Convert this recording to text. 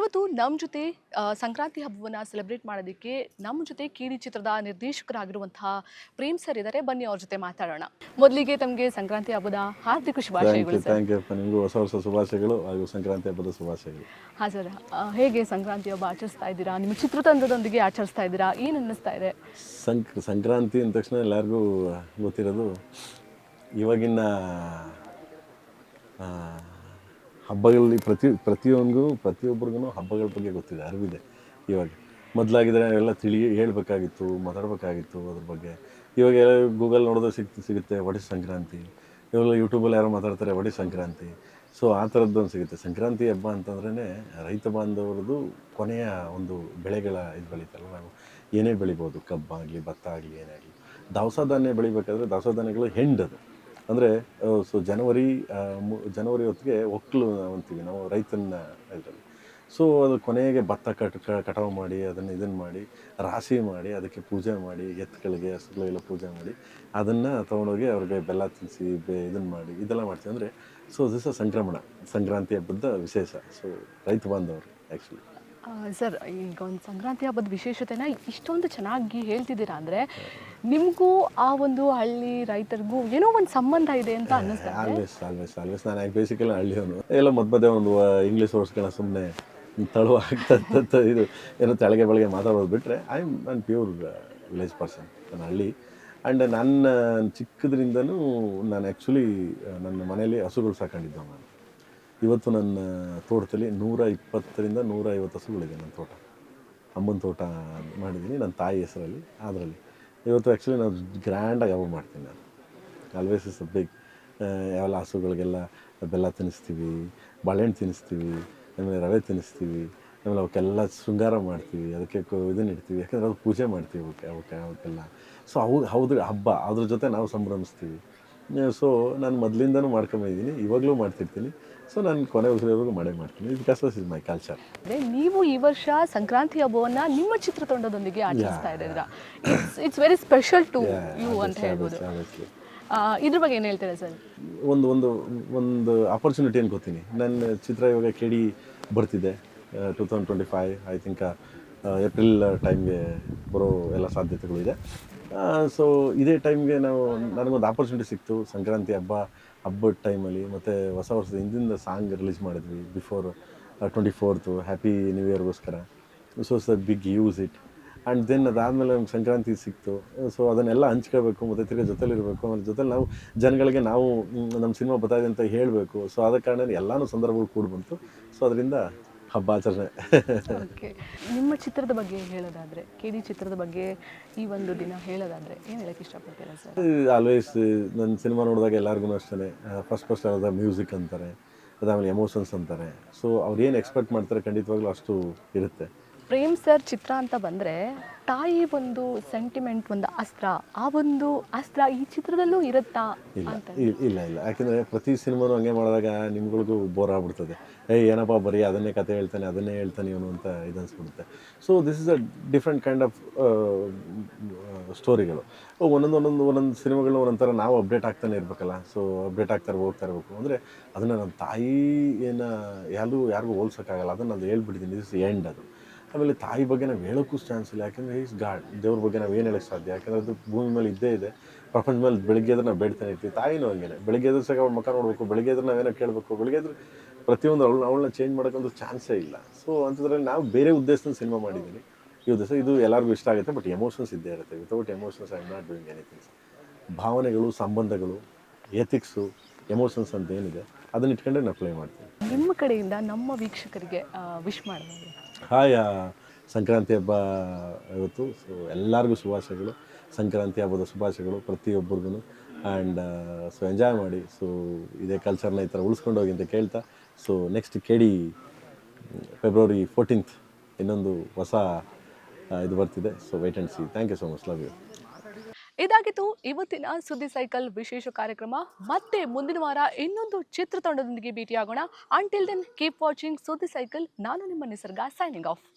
ಇವತ್ತು ನಮ್ಮ ಜೊತೆ ಸಂಕ್ರಾಂತಿ ಹಬ್ಬವನ್ನು ಸೆಲೆಬ್ರೇಟ್ ಮಾಡೋದಕ್ಕೆ ನಮ್ಮ ಜೊತೆ ಕೀಡಿ ಚಿತ್ರದ ನಿರ್ದೇಶಕರಾಗಿರುವಂತಹ ಪ್ರೇಮ್ ಸರ್ ಇದ್ದಾರೆ ಬನ್ನಿ ಅವ್ರ ಜೊತೆ ಮಾತಾಡೋಣ. ಮೊದಲಿಗೆ ತಮಗೆ ಸಂಕ್ರಾಂತಿ ಹಬ್ಬದ ಹಾರ್ದಿಕ ಶುಭಾಶಯಗಳು ಸರ್. ಥ್ಯಾಂಕ್ ಯು ನಿಮಗೂ ಹೊಸ ಹೊಸ ಶುಭಾಶಯಗಳು ಹಾಗೂ ಸಂಕ್ರಾಂತಿ ಹಬ್ಬದ ಶುಭಾಶಯಗಳು. ಹಾಂ ಸರ್. ಹೇಗೆ ಸಂಕ್ರಾಂತಿ ಹಬ್ಬ ಆಚರಿಸ್ತಾ ಇದ್ದೀರಾ? ನಿಮ್ಮ ಚಿತ್ರತಂಡದೊಂದಿಗೆ ಆಚರಿಸ್ತಾ ಇದ್ದೀರಾ? ಏನು ಅನ್ನಿಸ್ತಾ ಇದೆ? ಸಂಕ್ ಸಂಕ್ರಾಂತಿ ಅಂದ ತಕ್ಷಣ ಎಲ್ಲರಿಗೂ ಗೊತ್ತಿರೋದು ಇವಾಗಿನ ಹಬ್ಬಗಳಲ್ಲಿ ಪ್ರತಿ, ಪ್ರತಿಯೊಂದು, ಪ್ರತಿಯೊಬ್ಬರಿಗೂ ಹಬ್ಬಗಳ ಬಗ್ಗೆ ಗೊತ್ತಿದೆ, ಅರಿವಿದೆ ಇವಾಗ. ಮೊದಲಾಗಿದ್ರೆ ಎಲ್ಲ ತಿಳಿ, ಹೇಳಬೇಕಾಗಿತ್ತು, ಮಾತಾಡಬೇಕಾಗಿತ್ತು ಅದ್ರ ಬಗ್ಗೆ. ಇವಾಗ ಗೂಗಲ್ ನೋಡಿದ್ರೆ ಸಿಗ್ತು ಸಿಗುತ್ತೆ ಒಡಿ ಸಂಕ್ರಾಂತಿ. ಇವೆಲ್ಲ ಯೂಟ್ಯೂಬಲ್ಲಿ ಯಾರೋ ಮಾತಾಡ್ತಾರೆ ಒಡಿ ಸಂಕ್ರಾಂತಿ. ಸೊ ಆ ಥರದ್ದೊಂದು ಸಿಗುತ್ತೆ. ಸಂಕ್ರಾಂತಿ ಹಬ್ಬ ಅಂತಂದ್ರೇ ರೈತ ಬಾಂಧವ್ರದ್ದು ಕೊನೆಯ ಒಂದು ಬೆಳೆಗಳ ಇದು ಬೆಳೀತಲ್ಲ, ನಾವು ಏನೇ ಬೆಳಿಬೋದು, ಕಬ್ಬಾಗಲಿ, ಭತ್ತ ಆಗಲಿ, ಏನೇ ಆಗಲಿ. ದವಸ ಧಾನ್ಯ ಬೆಳಿಬೇಕಾದ್ರೆ ದವಸ ಧಾನ್ಯಗಳು ಹೆಂಡದು. ಅಂದರೆ ಸೊ ಜನವರಿ ಜನವರಿ ಹೊತ್ತಿಗೆ ಒಕ್ಕಲು ಅಂತೀವಿ ನಾವು ರೈತನ ಇದರಲ್ಲಿ. ಸೊ ಅದು ಕೊನೆಗೆ ಭತ್ತ ಕಟ್ ಕಟಾವು ಮಾಡಿ, ಅದನ್ನು ಇದನ್ನು ಮಾಡಿ, ರಾಶಿ ಮಾಡಿ, ಅದಕ್ಕೆ ಪೂಜೆ ಮಾಡಿ, ಎತ್ತುಗಳಿಗೆ, ಹಸುಗಳಿಗೆಲ್ಲ ಪೂಜೆ ಮಾಡಿ, ಅದನ್ನು ತೊಗೊಂಡೋಗಿ ಅವ್ರಿಗೆ ಬೆಲ್ಲ ತಿನ್ನಿಸಿ ಬೆ ಇದನ್ನು ಮಾಡಿ, ಇದೆಲ್ಲ ಮಾಡ್ತೀವಿ. ಅಂದರೆ ಸೊ ದಿವಸ ಸಂಕ್ರಮಣ, ಸಂಕ್ರಾಂತಿ ಹಬ್ಬದ ವಿಶೇಷ. ಸೊ ರೈತ ಬಾಂಧವರು ಆ್ಯಕ್ಚುಲಿ ಸರ್ ಈಗ ಒಂದು ಸಂಕ್ರಾಂತಿ ಹಬ್ಬದ ವಿಶೇಷತೆನ ಇಷ್ಟೊಂದು ಚೆನ್ನಾಗಿ ಹೇಳ್ತಿದ್ದೀರಾ ಅಂದರೆ ನಿಮಗೂ ಆ ಒಂದು ಹಳ್ಳಿ ರೈತರಿಗೂ ಏನೋ ಒಂದು ಸಂಬಂಧ ಇದೆ ಅಂತ ಅನ್ನಿಸ್ತಾ ಆಲ್ವೇಸ್ ಆಲ್ವೇಸ್ ಆಲ್ವೇಸ್ ನಾನು ಬೇಸಿಕಲಿ ಹಳ್ಳಿಯವನು ಎಲ್ಲ ಮಧ್ಯ ಒಂದು ಇಂಗ್ಲೀಷ್ ವರ್ಡ್ಸ್ಗಳನ್ನ ಸುಮ್ಮನೆ ತಳುವ ಇದು ಏನೋ ತೆಳಗೆ ಬೆಳಗ್ಗೆ ಮಾತಾಡೋದು ಬಿಟ್ಟರೆ ಐ ಆಮ್ ನಾನು ಪ್ಯೂರ್ ವಿಲೇಜ್ ಪರ್ಸನ್ ನನ್ನ ಹಳ್ಳಿ. ಆ್ಯಂಡ್ ನನ್ನ ಚಿಕ್ಕದ್ರಿಂದನೂ ನಾನು ಆ್ಯಕ್ಚುಲಿ ನನ್ನ ಮನೆಯಲ್ಲಿ ಹಸುಗಳು ಸಾಕೊಂಡಿದ್ದೆ ನಾನು. ಇವತ್ತು ನನ್ನ ತೋಟದಲ್ಲಿ ನೂರ ಇಪ್ಪತ್ತರಿಂದ ನೂರ ಐವತ್ತು ಹಸುಗಳಿದೆ ನನ್ನ ತೋಟ. ಅಮ್ಮನ ತೋಟ ಮಾಡಿದ್ದೀನಿ, ನನ್ನ ತಾಯಿ ಹೆಸರಲ್ಲಿ, ಅದರಲ್ಲಿ. ಇವತ್ತು ಆ್ಯಕ್ಚುಲಿ ನಾನು ಗ್ರ್ಯಾಂಡಾಗಿ ಹಬ್ಬ ಮಾಡ್ತೀನಿ ನಾನು. ಆಲ್ವೇಸ್ ಇಸ್ ಬಿಗ್ ಯಾವೆಲ್ಲ ಹಸುಗಳಿಗೆಲ್ಲ ಬೆಲ್ಲ ತಿನ್ನಿಸ್ತೀವಿ, ಬಾಳೆಹಣ್ಣು ತಿನ್ನಿಸ್ತೀವಿ, ಆಮೇಲೆ ರವೆ ತಿನ್ನಿಸ್ತೀವಿ, ಆಮೇಲೆ ಅವಕ್ಕೆಲ್ಲ ಶೃಂಗಾರ ಮಾಡ್ತೀವಿ, ಅದಕ್ಕೆ ಇದನ್ನ ಇಡ್ತೀವಿ. ಯಾಕಂದ್ರೆ ಅದು ಪೂಜೆ ಮಾಡ್ತೀವಿ ಅವಕ್ಕೆ ಅವಕ್ಕೆ, ಅವಕ್ಕೆಲ್ಲ. ಸೊ ಅವು, ಹೌದು, ಹಬ್ಬ, ಅದ್ರ ಜೊತೆ ನಾವು ಸಂಭ್ರಮಿಸ್ತೀವಿ. ಸೊ ನಾನು ಮೊದಲಿಂದನೂ ಮಾಡ್ಕೊಂಬಂದಿದ್ದೀನಿ ಇವಾಗಲೂ ಮಾಡ್ತಿರ್ತೀನಿ. ಸೊ ನಾನು ಕೊನೆ ಉಸಿರೋವರೆಗೂ ಮಾಡೇ ಮಾಡ್ತೀನಿ. ಬಿಕಾಸ್ ಇಸ್ ಮೈ ಕಲ್ಚರ್ ಅಂದ್ರೆ ನೀವು ಈ ವರ್ಷ ಸಂಕ್ರಾಂತಿ ಹಬ್ಬವನ್ನ ನಿಮ್ಮ ಚಿತ್ರತಂಡದೊಂದಿಗೆ ಆಚರಿಸ್ತಾ ಇದ್ದೀರಾ? It's very special to you ಅಂತ ಹೇಳ್ಬೋದು. ಇದ್ರ ಬಗ್ಗೆ ಏನು ಹೇಳ್ತೀರಾ ಸರ್? ಒಂದು ಒಂದು ಒಂದು ಆಪರ್ಚುನಿಟಿ ಅನ್ಕೋತೀನಿ ನನ್ನ ಚಿತ್ರ ಇವಾಗ ಕೆಡಿ ಬರ್ತಿದೆ two thousand twenty five I think April ಟೈಮ್ಗೆ ಬರೋ ಎಲ್ಲ ಸಾಧ್ಯತೆಗಳು ಇದೆ. ಸೊ ಇದೇ ಟೈಮ್ಗೆ ನಾವು ನನಗೊಂದು ಆಪರ್ಚುನಿಟಿ ಸಿಕ್ತು. ಸಂಕ್ರಾಂತಿ ಹಬ್ಬ, ಹಬ್ಬದ ಟೈಮಲ್ಲಿ ಮತ್ತು ಹೊಸ ವರ್ಷದ ಹಿಂದಿನ ಸಾಂಗ್ ರಿಲೀಸ್ ಮಾಡಿದ್ವಿ. Before twenty fourth happy new ಇಯರ್ಗೋಸ್ಕರ so ಸ big use it and then ಅದಾದಮೇಲೆ ನಮ್ಗೆ ಸಂಕ್ರಾಂತಿ ಸಿಕ್ತು. ಸೊ ಅದನ್ನೆಲ್ಲ ಹಂಚ್ಕೋಬೇಕು ಮತ್ತು ತಿರ್ಗಿ ಜೊತೆಲಿರಬೇಕು ಆಮೇಲೆ ಜೊತೆಲಿ ನಾವು, ಜನಗಳಿಗೆ ನಾವು ನಮ್ಮ ಸಿನಿಮಾ ಬರ್ತಾಯಿದೆ ಅಂತ ಹೇಳಬೇಕು. ಸೊ ಆದ ಕಾರಣ ಎಲ್ಲನೂ ಸಂದರ್ಭಗಳು ಕೂಡ ಬಂತು ಸೊ ಅದರಿಂದ ಹಬ್ಬ ಆಚರಣೆ ಓಕೆ. ನಿಮ್ಮ ಚಿತ್ರದ ಬಗ್ಗೆ ಹೇಳೋದಾದ್ರೆ ಕೆ ಡಿ ಚಿತ್ರದ ಬಗ್ಗೆ ಈ ಒಂದು ದಿನ ಹೇಳೋದಾದ್ರೆ ಏನು ಹೇಳಕ್ಕೆ ಇಷ್ಟಪಡ್ತೀರಾ ಸರ್? ಆಲ್ವೇಸ್ ನನ್ನ ಸಿನಿಮಾ ನೋಡಿದಾಗ ಎಲ್ಲರಿಗೂ ಅಷ್ಟೇ ಫಸ್ಟ್ ಫಸ್ಟ್ ಅದ ಮ್ಯೂಸಿಕ್ ಅಂತಾರೆ ಅದಾದಮೇಲೆ ಎಮೋಷನ್ಸ್ ಅಂತಾರೆ. ಸೊ ಅವ್ರು ಏನು ಎಕ್ಸ್ಪೆಕ್ಟ್ ಮಾಡ್ತಾರೆ ಖಂಡಿತವಾಗ್ಲೂ ಅಷ್ಟು ಇರುತ್ತೆ. ಪ್ರೇಮ್ ಸರ್ ಚಿತ್ರ ಅಂತ ಬಂದ್ರೆ ತಾಯಿ ಒಂದು ಸೆಂಟಿಮೆಂಟ್ ಒಂದು ಅಸ್ತ್ರ ಆ ಒಂದು ಅಸ್ತ್ರ ಈ ಚಿತ್ರದಲ್ಲೂ ಇರುತ್ತಾ ಇಲ್ಲ ಇಲ್ಲ ಇಲ್ಲ. ಯಾಕೆಂದರೆ ಪ್ರತಿ ಸಿನಿಮಾನು ಹಂಗೆ ಮಾಡಿದಾಗ ನಿಮ್ಗಳಿಗೂ ಬೋರ್ ಆಗ್ಬಿಡ್ತದೆ. ಏಯ್ ಏನಪ್ಪ ಬರೀ ಅದನ್ನೇ ಕತೆ ಹೇಳ್ತಾನೆ ಅದನ್ನೇ ಹೇಳ್ತಾನೆ ಇವನು ಅಂತ ಇದನ್ಸ್ಬಿಡುತ್ತೆ ಅನ್ಸ್ಬಿಡುತ್ತೆ. So this is a different kind of ಸ್ಟೋರಿಗಳು ಒಂದೊಂದು ಒಂದೊಂದು ಒಂದೊಂದು ಸಿನಿಮಾಗಳು ಒಂದೊಂಥರ ನಾವು ಅಪ್ಡೇಟ್ ಆಗ್ತಾನೆ ಇರಬೇಕಲ್ಲ. ಸೊ ಅಪ್ಡೇಟ್ ಆಗ್ತಾ ಹೋಗ್ತಾ ಇರಬೇಕು. ಅಂದರೆ ಅದನ್ನು ನಮ್ಮ ತಾಯಿ ಏನ ಯಾರು ಯಾರಿಗೂ ಹೋಲ್ಸೋಕ್ಕಾಗಲ್ಲ. ಅದನ್ನು ಅದು ಹೇಳ್ಬಿಡ್ತೀನಿ ದಿಸ್ ಎಂಡ್ ಅದು. ಆಮೇಲೆ ತಾಯಿ ಬಗ್ಗೆ ನಾವು ಹೇಳೋಕ್ಕೂ ಚಾನ್ಸ್ ಇಲ್ಲ. ಯಾಕಂದರೆ ಈಸ್ ಗಾಡ್ ದೇವ್ರ ಬಗ್ಗೆ ನಾವು ಏನು ಹೇಳಕ್ಕೆ ಸಾಧ್ಯ? ಯಾಕಂದರೆ ಅದು ಭೂಮಿ ಮೇಲೆ ಇದ್ದೇ ಇದೆ. ಪ್ರಪಂಚ ಮೇಲೆ ಬೆಳಗ್ಗೆ ಎದ್ರೆ ನಾವು ಬೇಡ್ತಾನೆ ಇರ್ತೀವಿ ತಾಯಿನೂ ಹಂಗೇನೆ. ಬೆಳಗ್ಗೆ ಎದ್ರೆ ಸಹ ಅವ್ಳ ಮುಖ ನೋಡಬೇಕು. ಬೆಳಗ್ಗೆ ಎದ್ರೆ ನಾವೇನೋ ಕೇಳಬೇಕು. ಬೆಳಗ್ಗೆ ಎದ್ರೆ ಪ್ರತಿಯೊಂದು ಅವಳನ್ನ ಅವಳನ್ನ ಚೇಂಜ್ ಮಾಡೋಕ್ಕಂತೂ ಚಾನ್ಸೇ ಇಲ್ಲ. ಸೊ ಅಂಥದ್ರಲ್ಲಿ ನಾವು ಬೇರೆ ಉದ್ದೇಶದಿಂದ ಸಿನಿಮಾ ಮಾಡಿದ್ದೀನಿ ಈ ಉದ್ದೇಶ, ಇದು ಎಲ್ಲರಿಗೂ ಇಷ್ಟ ಆಗುತ್ತೆ ಬಟ್ ಎಮೋಷನ್ಸ್ ಇದ್ದೇ ಇರುತ್ತೆ. Without emotions I not doing anythings ಭಾವನೆಗಳು, ಸಂಬಂಧಗಳು ಎಥಿಕ್ಸು ಎಮೋಷನ್ಸ್ ಅಂತ ಏನಿದೆ, ಅದನ್ನ ಇಟ್ಕೊಂಡೆ ನಾನು ಪ್ಲೇ ಮಾಡ್ತೀನಿ ನಿಮ್ಮ ಕಡೆಯಿಂದ ನಮ್ಮ ವೀಕ್ಷಕರಿಗೆ ವಿಶ್ ಮಾಡೋದು ಹಾಯ್ ಸಂಕ್ರಾಂತಿ ಹಬ್ಬ ಇವತ್ತು ಸೊ ಎಲ್ಲರಿಗೂ ಶುಭಾಶಯಗಳು. ಸಂಕ್ರಾಂತಿ ಹಬ್ಬದ ಶುಭಾಶಯಗಳು ಪ್ರತಿಯೊಬ್ಬರಿಗೂ ಆ್ಯಂಡ್ ಸೊ ಎಂಜಾಯ್ ಮಾಡಿ. ಸೊ ಇದೇ ಕಲ್ಚರ್ನ ಈ ಥರ ಉಳಿಸ್ಕೊಂಡು ಹೋಗಿ ಅಂತ ಕೇಳ್ತಾ. So next K D February fourteenth ಇನ್ನೊಂದು ಹೊಸ ಇದು ಬರ್ತಿದೆ. So wait and see thank you so much love you ಇದಾಗಿತ್ತು. ಇವತ್ತಿನ ಸುದ್ದಿ ಸೈಕಲ್ ವಿಶೇಷ ಕಾರ್ಯಕ್ರಮ. ಮತ್ತೆ ಮುಂದಿನ ವಾರ ಇನ್ನೊಂದು ಚಿತ್ರತಂಡದೊಂದಿಗೆ ಭೇಟಿಯಾಗೋಣ. Until then keep watching Suddi cycle. ನಾನು ನಿಮ್ಮ ನಿಸರ್ಗ ಸೈನಿಂಗ್ ಆಫ್